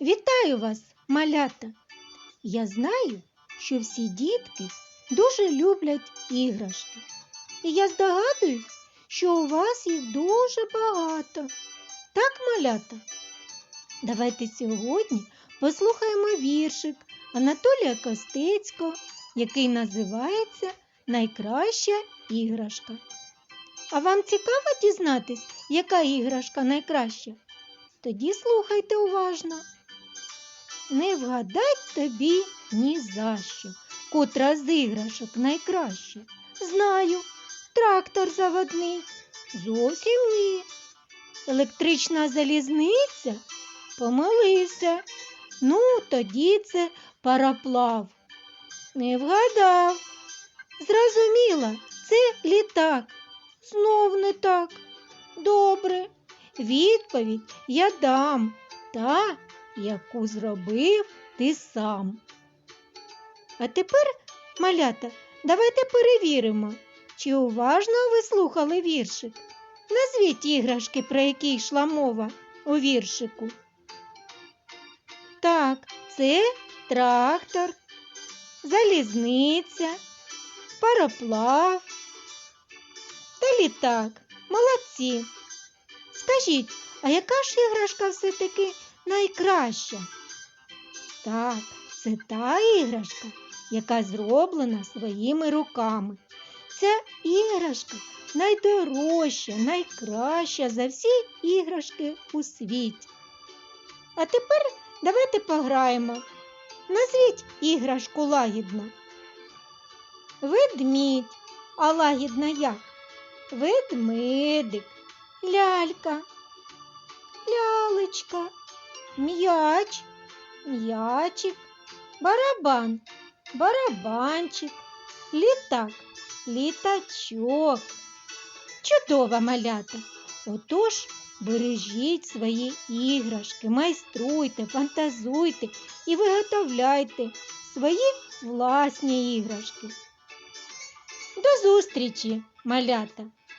Вітаю вас, малята! Я знаю, що всі дітки дуже люблять іграшки. І я здогадуюсь, що у вас їх дуже багато. Так, малята? Давайте сьогодні послухаємо віршик Анатолія Костецького, який називається Найкраща іграшка. А вам цікаво дізнатись, яка іграшка найкраща? Тоді слухайте уважно. Не вгадать тобі ні за що, котра з іграшок найкраща. Знаю, трактор заводний, зовсім ні. Електрична залізниця помилився. Ну, тоді це пароплав. Не вгадав. Зрозуміла, це літак. Знов не так. Добре. Відповідь я дам та, яку зробив ти сам. А тепер, малята, давайте перевіримо, чи уважно ви слухали віршик. Назвіть іграшки, про які йшла мова у віршику. Так, це трактор, залізниця, пароплав та літак. Молодці. Скажіть, а яка ж іграшка все-таки найкраща? Так, це та іграшка, яка зроблена своїми руками. Ця іграшка найдорожча, найкраща за всі іграшки у світі. А тепер давайте пограємо. Назвіть іграшку лагідно. Ведмідь, а лагідна як? Ведмедик, лялька, лялечка, м'яч, м'ячик, барабан, барабанчик, літак, літачок. Чудова малята. Отож, бережіть свої іграшки, майструйте, фантазуйте і виготовляйте свої власні іграшки. До зустрічі, малята!